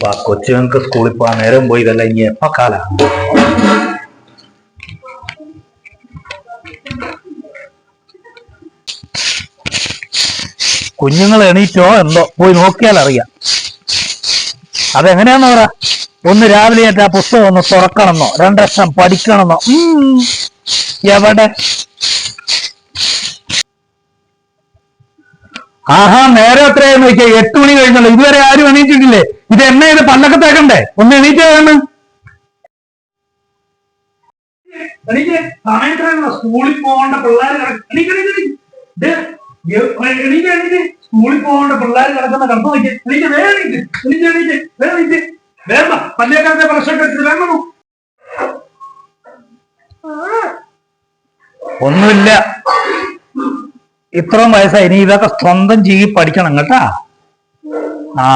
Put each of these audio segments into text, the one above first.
വാ കൊച്ചുങ്ങൾക്ക് സ്കൂളിൽ പോകാൻ നേരം പോയി ഇതല്ല ഇനി എപ്പ കാല? കുഞ്ഞുങ്ങൾ എണീറ്റോ എന്തോ? പോയി നോക്കിയാൽ അറിയാം. അതെങ്ങനെയാന്ന് പറ? ഒന്ന് രാവിലെ ആയിട്ട് ആ പുസ്തകം ഒന്ന് തുറക്കണമെന്നോ? രണ്ടക്ഷം പഠിക്കണമെന്നോ? എവിടെ? ആഹാ നേരെ എത്രയാന്ന് വെച്ചാൽ എട്ട് മണി കഴിഞ്ഞല്ലോ. ഇതുവരെ ആരും എണീറ്റിട്ടില്ലേ? തേക്കണ്ടേ ഒന്ന് എണീറ്റ് വേണം. സ്കൂളിൽ പോകേണ്ട പിള്ളേർ എനിക്ക് സ്കൂളിൽ പോകേണ്ട പിള്ളേർ കിടക്കുന്ന കിടന്നു നോക്കി എനിക്ക് പല്ലേക്കാലത്തെ പ്രശ്നമൊക്കെ വേഗം ഒന്നുമില്ല. ഇത്രയും വയസ്സായി. ഇനി ഇതൊക്കെ സ്വന്തം ചെയ്യി പഠിക്കണം കേട്ടാ. ആ.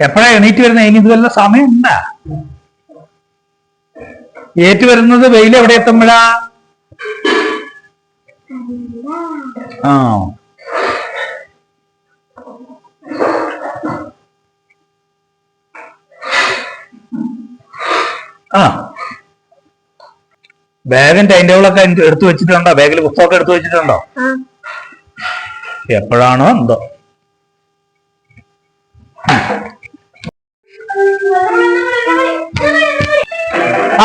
എപ്പോഴാ എണീറ്റ് വരുന്നത് ഇനി ഇതുവല്ല സമയം ഉണ്ടാ ഏറ്റു വരുന്നത് വെയിൽ എവിടെ എത്തുമ്പോഴാ? ആ. ആ. ബാഗും ടൈം ടേബിളൊക്കെ എടുത്തു വെച്ചിട്ടുണ്ടോ? ബാഗിൽ പുസ്തകമൊക്കെ എടുത്തു വെച്ചിട്ടുണ്ടോ? എപ്പോഴാണോ എന്തോ.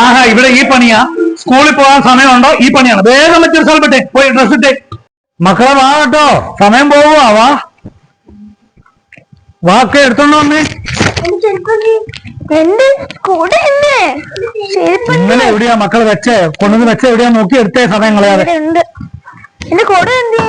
ആഹാ ഇവിടെ ഈ പണിയാ. സ്കൂളിൽ പോകാൻ സമയമുണ്ടോ? ഈ പണിയാണ്. വേഗം മറ്റൊരു സ്ഥലം പറ്റേ പോയി ഡ്രസ് ഇട്ടേ. മക്കളെ വാ കേട്ടോ. സമയം പോവുക വാ. വാക്ക് എടുത്തോണ്ട് വന്നേ. ഉണ്ട് ഇന്നലെ എവിടെയാ മക്കൾ വെച്ചേ? കൊണ്ടുവന്ന് വെച്ച എവിടെയാ? നോക്കി എടുത്തേ സമയം കളയാതെ. ഇവിടെ ഉണ്ട്. എന്റെ കൂടെ എന്ത്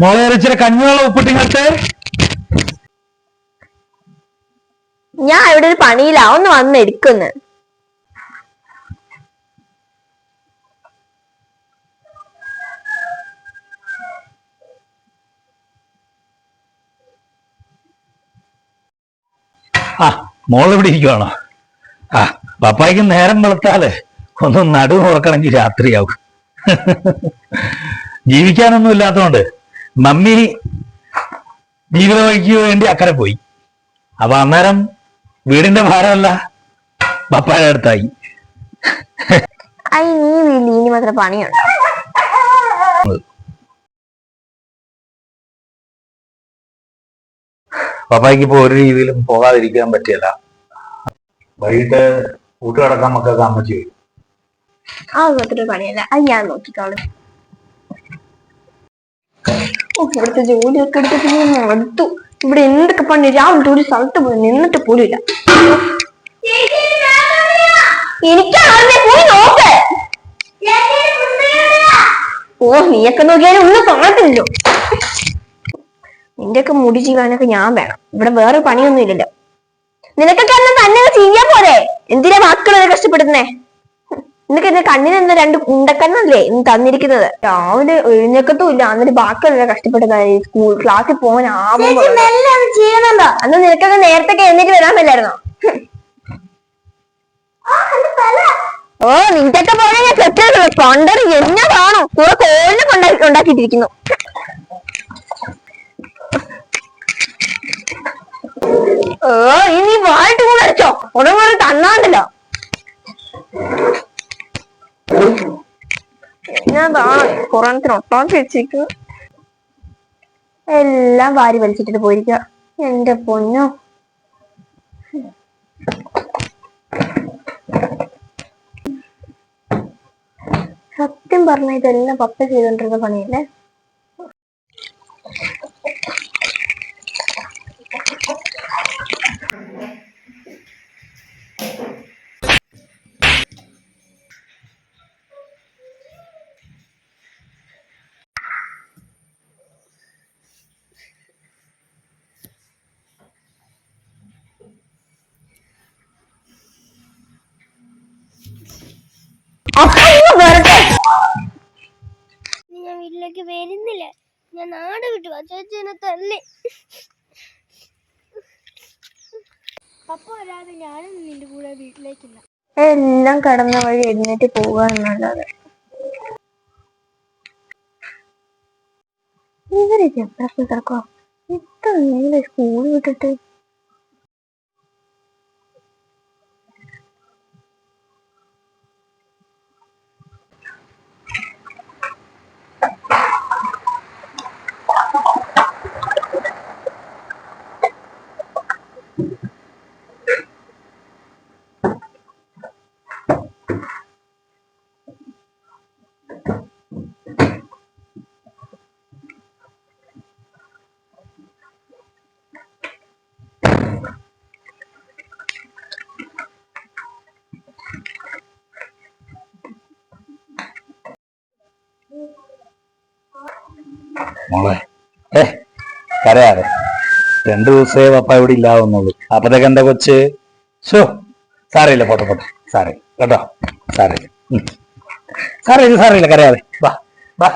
മോളെ ഇച്ചിരി കഞ്ഞിവെള്ളം ഉപ്പിട്ടിങ്ങട്ട് ഞാൻ ഇവിടെ ഒരു പണിയില്ല ഒന്ന് വന്ന് എടുക്കുന്നു. ആ മോൾ ഇവിടെ ഇരിക്കുവാണോ? ആ പപ്പായ്ക്ക് നേരം വെളുത്താൽ ഒന്ന് നടു നോക്കണമെങ്കിൽ രാത്രിയാവും. ജീവിക്കാനൊന്നും ഇല്ലാത്തതുകൊണ്ട് മമ്മി ജീവിതം വഹിക്കു വേണ്ടി അക്കരെ പോയി. അപ്പൊ അന്നേരം വീടിന്റെ ഭാരമല്ല പപ്പായുടെ അടുത്തായി. ഐ നീ വീട്ടിൽ ഇനി മാത്രം പണിയുണ്ടോ. പപ്പായ്ക്ക് ഇപ്പൊ ഒരു രീതിയിലും പോകാതിരിക്കാൻ പറ്റിയല്ല. വൈകിട്ട് കൂട്ടുകിടക്കാൻ മക്കൾക്ക് അമ്മച്ചി വരും. ആ പണിയല്ല. അത് ഞാൻ നോക്കിക്കോളും. ഇവിടുത്തെ ജോലിയൊക്കെ എടുത്തിട്ട് ഞാൻ ഇവിടെ എന്തൊക്കെ പണി? രാവിലെ ഒരു സ്ഥലത്ത് പോയി നിന്നിട്ട് പോലും ഇല്ല പോയി നോക്ക്. ഓ നീയൊക്കെ നോക്കിയാലും ഒന്നും കാണത്തില്ലല്ലോ. നിന്റെയൊക്കെ മുടി ചെയ്യാനൊക്കെ ഞാൻ വേണം. ഇവിടെ വേറെ പണിയൊന്നും ഇല്ലല്ലോ. നിനക്കൊക്കെ അന്ന് തന്നെ ചെയ്യാൻ പോരെ? എന്തിനാ മക്കളെ കഷ്ടപ്പെടുന്നേ നിനക്ക് എന്റെ കണ്ണിന് എന്താ രണ്ട് ഉണ്ടക്കണ്ണല്ലേ ഇന്ന് തന്നിരിക്കുന്നത്? രാവിലെ എഴുന്നേക്കത്തും ഇല്ല. അന്നൊരു ബാക്കിയുള്ള കഷ്ടപ്പെട്ടതായി സ്കൂൾ ക്ലാസ്സിൽ പോകാൻ ആവുമ്പോ അന്ന് നിനക്കൊക്കെ നേരത്തെ എഴുന്നേറ്റ് വരാൻ പറ്റായിരുന്നോ ഓ നിന്റെയൊക്കെ പോലെ ഞാൻ കെട്ടിയത് എന്നാ കാണോ. കുറെ കോഴിനെ കൊണ്ടാക്കി ഉണ്ടാക്കിയിട്ടിരിക്കുന്നു ഓ ഇനി വായിട്ട് കൂടെ എന്നതാണ് കൊറോണത്തിന് ഒട്ടോ വെച്ചിരിക്കുന്നു എല്ലാം വാരി വലിച്ചിട്ടിട്ട് പോയിരിക്കുക എന്റെ പൊന്നോ. സത്യം പറഞ്ഞ ഇതെല്ലാം പപ്പ ചെയ്തോണ്ടിരുന്ന പണിയല്ലേ? വരട്ടെ. ഞാൻ വീട്ടിലേക്ക് വരുന്നില്ല. ഞാൻ നാട് വിട്ടു. അച്ഛനെ തല്ലി അപ്പ വരാതെ ഞാനും നിന്റെ കൂടെ വീട്ടിലേക്കില്ല എല്ലാം കടന്ന വഴി എഴുന്നേറ്റ് പോവുക എന്നല്ലാതെ. ഇവരൊക്കെ എപ്പോഴൊക്കെ കിടക്കുക ഇത്ര സ്കൂൾ വിട്ടിട്ട് മോളെ. ഏ കരയാതെ. രണ്ടു ദിവസമേ പപ്പ ഇവിടെ ഇല്ലാവുന്നുള്ളൂ. അപ്പത്തേക്ക് എന്താ കൊച്ച്? ഷോ സാരയില്ല പോട്ടെ പോട്ടെ. സാറേ കേട്ടോ? സാറേ സാറേ സാറേ കരയാറ് വാ വാ.